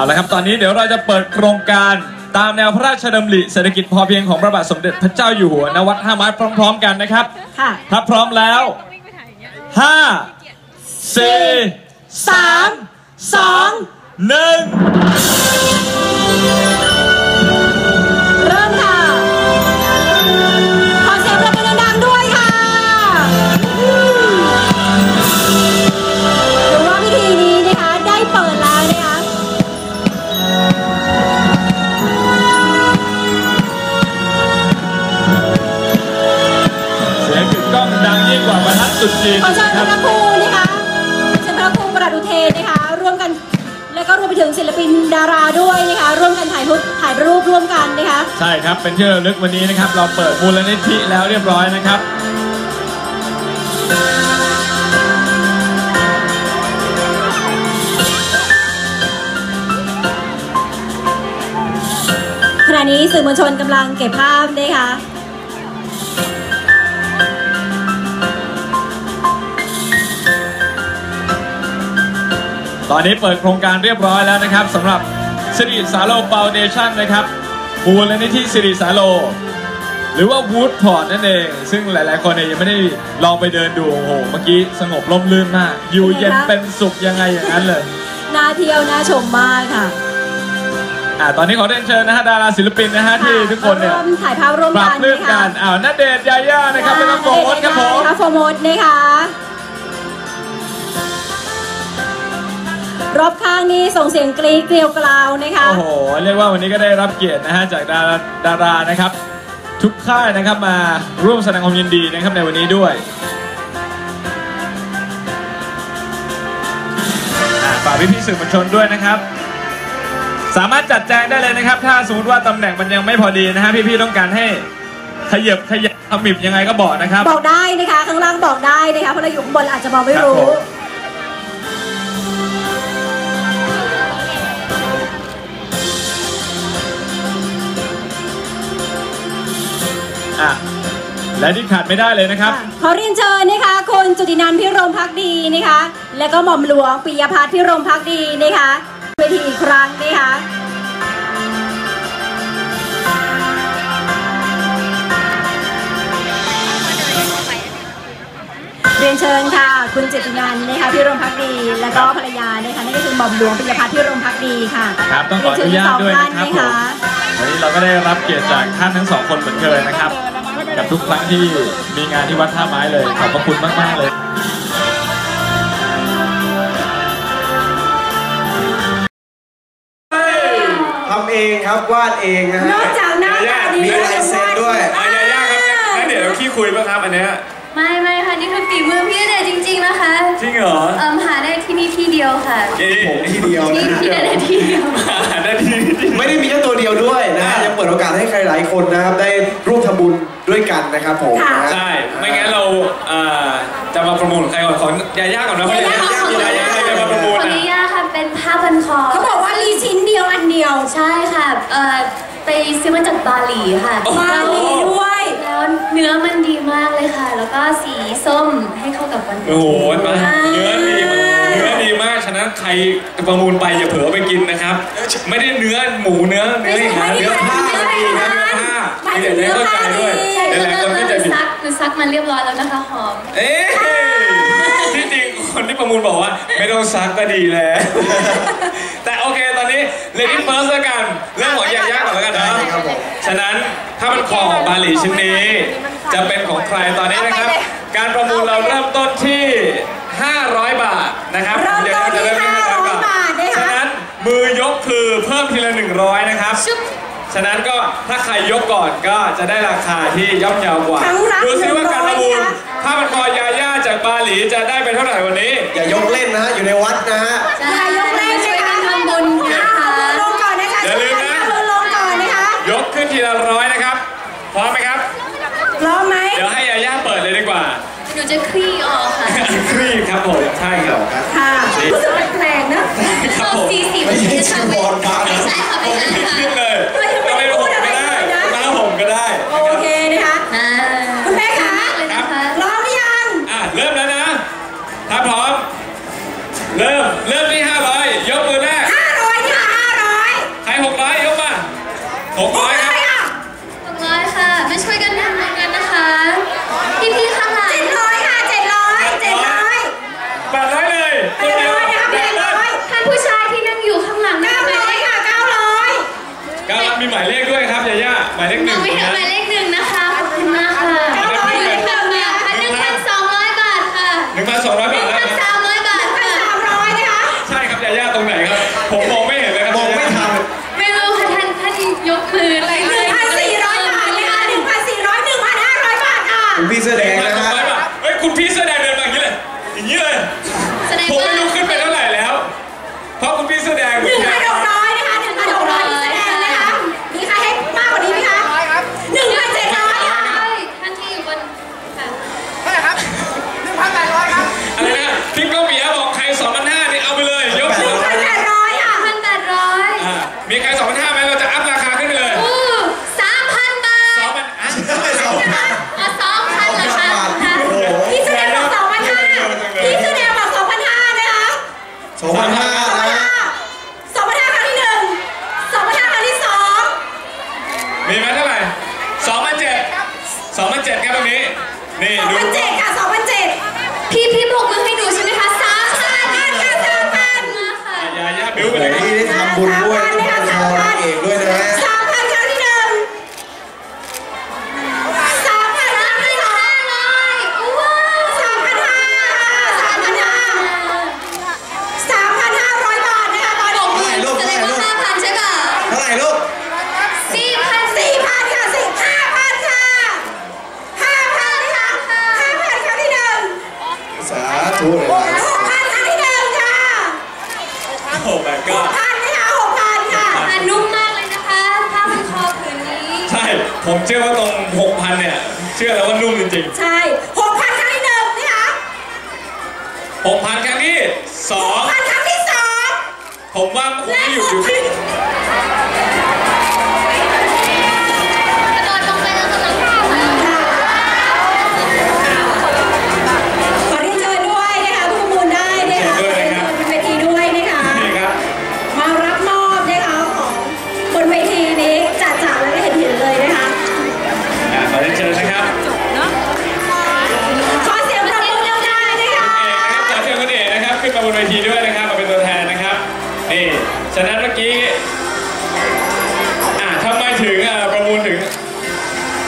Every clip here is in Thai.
เอาละครับตอนนี้เดี๋ยวเราจะเปิดโครงการตามแนวพระราชดำริเศรษฐกิจพอเพียงของพระบาทสมเด็จพระเจ้าอยู่หัวนวัดห้าไม้พร้อม ๆ กันนะครับถ้าพร้อมแล้ว 5 4 3 2 1 ดตรุดจีนขอเชิญคพรับระครูนะคะเชิญพระครูประดับอุเทนนะคะ ร่วมกัน แล้วก็รวมไปถึงศิลปินดาราด้วยนะคะ ร่วมกันถ่ายรูปถ่ายรูปร่วมกันนะคะ ใช่ครับ เป็นที่ระลึกวันนี้นะครับ เราเปิดมูลนิธิแล้วเรียบร้อยนะครับ ขณะนี้สื่อมวลชนกำลังเก็บภาพนะคะ ตอนนี้เปิดโครงการเรียบร้อยแล้วนะครับสำหรับสิริสาโลฟาวเดชั่นนะครับมูลนิธิสิริสาโล หรือว่าวูดพอร์ตนั่นเอง ซึ่งหลาย ๆ คนเนี่ยยังไม่ได้ลองไปเดินดูโอ้โหเมื่อกี้สงบร่มรื่นมาก อยู่เย็นเป็นสุขยังไงอย่างนั้นเลยน่าเที่ยวน่าชมมากค่ะอ่าตอนนี้ขอเรียนเชิญนะฮะดาราศิลปินนะฮะที่ทุกคนเนี่ยร่วมถ่ายภาพร่วมปรับกันเรื่องนะกัคะนอ้าวนัดเดทยาย่านะครับแล้วก็โฟมดครับผมนะคะโฟร์โมดนะคะ รอบข้างนี้ส่งเสียงกรี๊ดเกลียวกราวนะคะ โอ้โห เรียกว่าวันนี้ก็ได้รับเกียรตินะฮะจากดาราดารานะครับ ทุกค่ายนะครับมาร่วมแสดงความยินดีนะครับในวันนี้ด้วยอ่าฝากพี่พี่ๆสื่อมวลชนด้วยนะครับ สามารถจัดแจงได้เลยนะครับ ถ้าสมมติว่าตำแหน่งมันยังไม่พอดีนะฮะพี่พี่ๆต้องการให้ขยับขยับขมิบยังไงก็บอกนะครับ บอกได้นะคะ ข้างล่างบอกได้นะคะเพราะเราอยู่ข้างบนเราอาจจะมองไม่ครับรู้ผม และที่ขาดไม่ได้เลยนะครับ ขอเรียนเชิญนะคะคุณจุตินันท์พิรมพักดีนะคะ แล้วก็หม่อมหลวงปิยพัฒน์พิรมพักดีนะคะเวทีอีกครั้งนะคะเรียนเชิญค่ะ คุณจิตตินันท์นะคะพิรมพักดี แล้วก็ภรรยานะคะนั่นก็คือหม่อมหลวงปิยพัฒน์พิรมพักดีค่ะครับต้องขออนุญาตด้วยนะครับผมวันนี้เราก็ได้รับเกียรติจากท่านทั้งสองคนเหมือนเคยนะครับ กับทุกครั้งที่มีงานที่วัดท่าไม้เลย ขอบพระคุณมาก ๆ เลยทำเองครับวาดเองนะนฮะอกจากหน้าตาดีมีลายเซ็นด้วยอายาย่าครับงั้นเดี๋ยวเราขี้คุยป่ะครับอันเนี้ยไม่ไม่ค่ะนี่คือฝีมือพี่ณเดชน์จริง ๆนะคะจริงเหรอเอ่มหาได้ที่นี่ที่เดียวค่ะเอ๊ะผมทีเดียวที่นะฮะที่ณเดชน์ที่เดียวได้ที่ ไม่ได้มีแค่ตัวเดียวด้วยนะฮะยังเปิดโอกาสให้ใครหลายคนนะครับได้ร่วมทำบุญด้วยกันนะครับผมนะฮะ ใช่ ไม่งั้นเราเอ่อจะมาประมูลใครก่อนขอยาย่าก่อนนะเพราะยาย่ามียาย่าใครจะมาประมูลคนอะ นี้ยากค่ะเป็นผ้าพันคอ เขาบอกว่าลีชิ้นเดียวอันเดียวใช่ค่ะเอ่อไปซื้อมาจากบาหลีค่ะบาหลีด้วย แล้วเนื้อมันดีมากเลยค่ะ แล้วก็สีส้มให้เข้ากับวันโอ้โหมาเนื้อดีมากเนื้อดีมากฉะนั้นใครประมูลไปอย่าเผลอไปกินนะครับ ไม่ได้เนื้อหมูเนื้อเนื้ออย่างนั้นเนื้อผ้ามันดีนะเนื้อผ้าหมายถึเดี๋ยวงได้เนื้อเข้าใจผ้าด้วยดีหลายๆคนก็จะผิดซักหนูซักมันเรียบร้อยแล้วนะคะหอมเอ๊ะที่จริงคนที่ประมูลบอกว่า ไม่ต้องซักก็ดีแล้วแต่โอเคตอนนี้เลดี้เฟิร์สแล้วกันเรื่องของยาย่าก่อนแล้วกันนะได้ครับผมฉะนั้นถ้ามันของบาหลีชิ้นนี้ จะเป็นของใครตอนนี้นะครับ การประมูลเราเริ่มต้นที่ 500 บาทนะครับ คือเพิ่มทีละ 100 นะครับฉะนั้นก็ถ้าใครยกก่อนก็จะได้ราคาที่ย่อมเยาวกว่า ครั้งละดูซิว่าการประมูล100นะคะผ้าพันคอยาย่าจากบาหลีจะได้ไปเท่าไหร่วันนี้ อย่ายกเล่นนะฮะ อยู่ในวัดนะฮะอย่ายกเล่นช่วยนะกัคะนทำบุญนะคะมือลงก่อนนะคะอย่าลืมนะมือลงก่อนนะคะ ยกขึ้นทีละร้อยนะครับ พร้อมไหมครับ พร้อมไหม เดี๋ยวให้ยาย่าเปิดเลยดีกว่า หนูจะคลี่ออกค่ะ ครีบครับผม ใช่ครับ ค่ะรู้สึกแปลกๆนะ ครับเอาผมสีสีไม่ใช่จีวรพระนะไม่ใช่ค่ะไม่ใช่ค่ะขึ้นเลย คุณพี่เสื้อแดงเดินมาอย่างนี้เลย อย่างนี้เลยผมไม่รู้ขึ้นไปเท่าไหร่แล้ว เพราะคุณพี่เสื้อแดงเหมือนกัน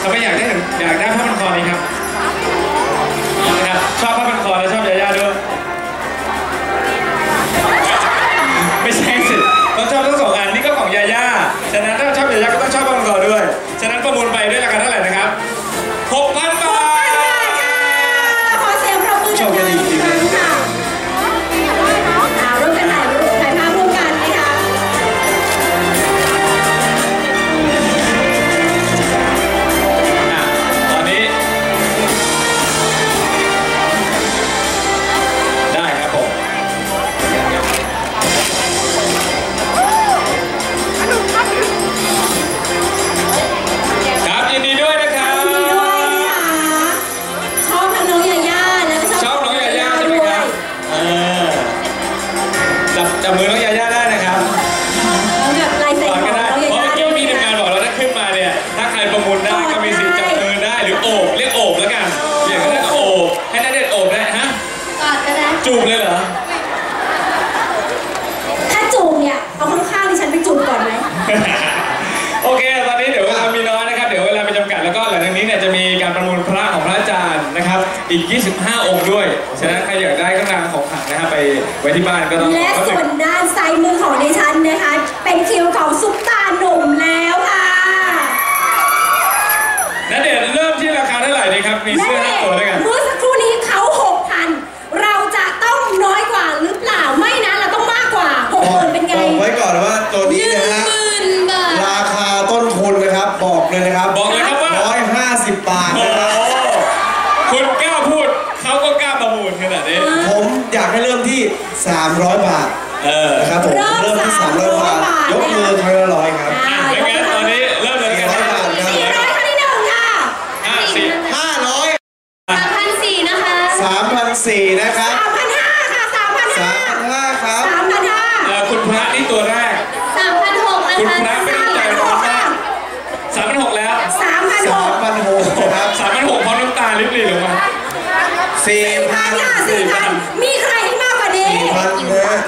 ทำไมอยากได้อยากได้ผ้าพันคอไหมครับชอบผ้าพันคอแล้ว จูบเลยเหรอ ถ้าจูบเนี่ย เอาข้างๆดิฉันไปจูบก่อนไหม โอเค ตอนนี้เดี๋ยวเวลามีน้อยนะครับ เดี๋ยวเวลามีจำกัด แล้วก็หลังจากนี้เนี่ยจะมีการประมูลพระของพระอาจารย์นะครับ อีก 25 องค์ด้วย ฉะนั้นใครอยากได้ก็นงของขลังนะครับไปไว้ที่บ้านก็ต้องและส่วนด้านซ้ายมือของดิฉันนะคะ เป็นคิวของซุปตาหนุ่มแล้วค่ะณเดชน์เริ่มที่ราคาเท่าไหร่ดีครับ มีเสื้อห้าตัวด้วยกัน คุณคณะไม่ต้ใจร้อนมากสามพันหกแล้วสามพันหสามกพันหกครับสามพันหกพร้อมน้ำตาลิบหลีลงมาสี่สี่พันนค่สี่พันมีใครให้มากกว่านี้ สี่พันนะ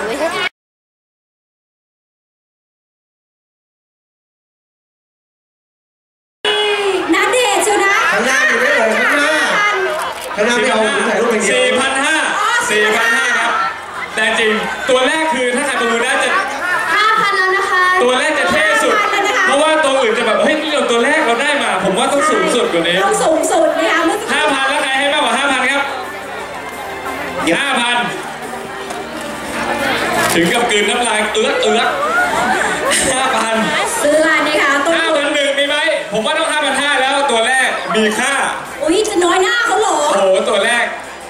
ถึงกับกลืนน้ำลายเอื้อกเอื้อก5,000เสื้อนะคะต้นทุน5,001มีไหม ผมว่าต้อง5,500แล้วตัวแรกมีค่า อุ้ยจะน้อยหน้าเขาเหรอ โอ้โหตัวแรก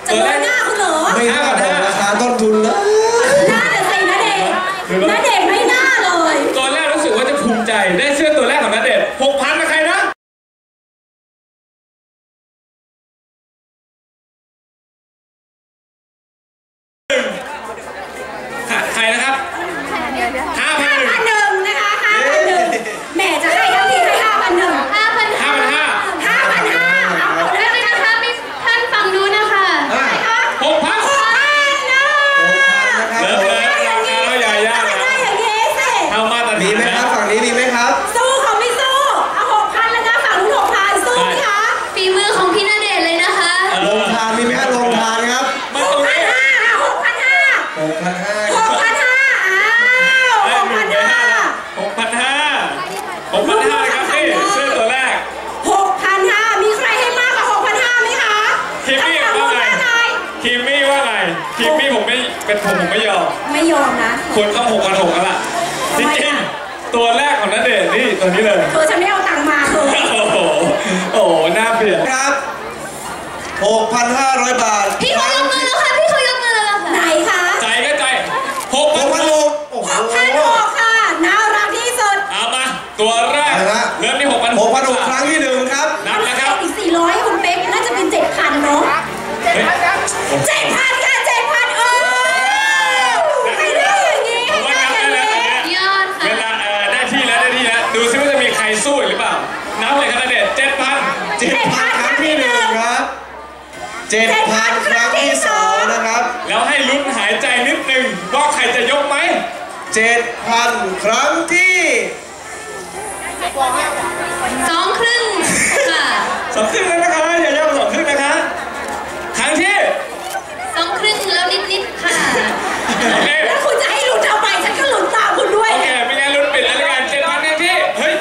จะตัวน้แรอยกหน้าเขาเหรอ ไม่น่าบอกราคาต้นทุนเลยหน้าแต่ใส่นาเดชน์นาเดชน์ไม่น่าเลย ตัวแรกรู้สึกว่าจะภูมิใจได้เสื้อตัวแรกของนัดเดชน์6,000นะใครนะใครนะครับ ห้า ผมผมไม่ยอมไม่ยอมนะควรเข้าหกพันหกแล้วล่ะจริงๆตัวแรกของนัดเดชน์นี่ตัวนี้เลยเธอฉันไม่เอาตังค์มาเธอโอ้โหโอ้โหน่าเปลี่ยนครับหกพันห้าร้อยบาท พี่เขายกมือแล้วค่ะ พี่เขายกมือแล้วไหนค่ะคะใจก็ใจหกหพันกพันหหกกโอ้โหหกพันหกค่ะน่ารักที่สุดเอามาตัวแรกเอาละเริ่มที่หกพันหกพันหกครั้งที่หนึ่งครับนับนะครับอีกสี่ร้อยคุณเป๊กน่าจะเป็นเจ็ดพันเนาะเฮ้ยเจ็ดพันค่ะเจ็ด เจ็ดพันครั้งที่สองนะครับแล้วให้ลุ้นหายใจนิดนึงว่าใครจะยกไหมเจ็ดพันครั้งที่สองครึ่งค่ะสองครึ่งแล้วนะคะอย่ายกสองครึ่งนะคะครั้งที่สองครึ่งแล้วนิดๆค่ะโอเคแล้วคุณจะให้หลุดทำไมฉันก็หลุดตามคุณด้วยโอเคไม่งั้นลุ้นปิดแล้วละกันเจ็ดพันครั้งที่เฮ้ย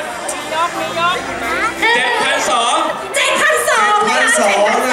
เจ็ดพันสองเจ็ดพันสองพันะนคะสอเจ็ดงพันนะสคอรัง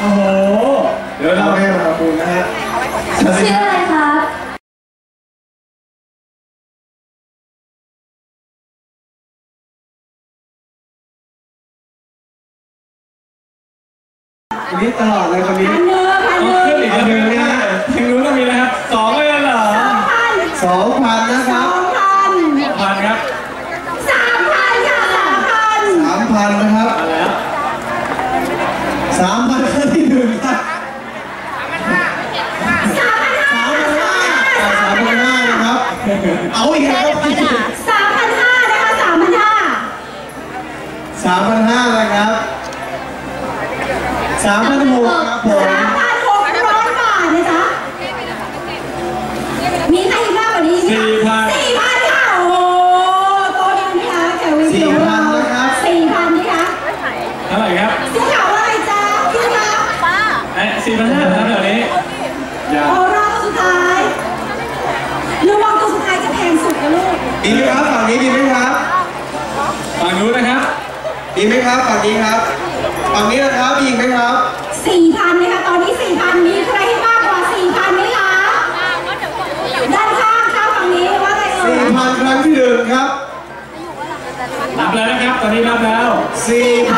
โอ้โห เดี๋ยวเราแม่มาทำบุญนะฮะชื่ออะไรครับนี่ตลอดเลยคนนี้ เอาอีกแล้วครับสามพันห้านะคะสามพันห้าสามพันห้านะครับสามพันหกครับผม ดีไหมครับฝั่งนี้ดีไหมครับฝั่งนู้นนะครับดีไหมครับฝั่งนี้ครับฝั่งนี้นะครับมีอีกไหมครับสี่พันนะคะตอนนี้สี่พันมีใครให้มากกว่าสี่พันไหมคะด้านข้างข้างฝั่งนี้ว่าไงเอ่สี่ยพันครั้งที่หนึ่งครับรับแล้วนะครับ ตอนนี้รับแล้วสี่พัน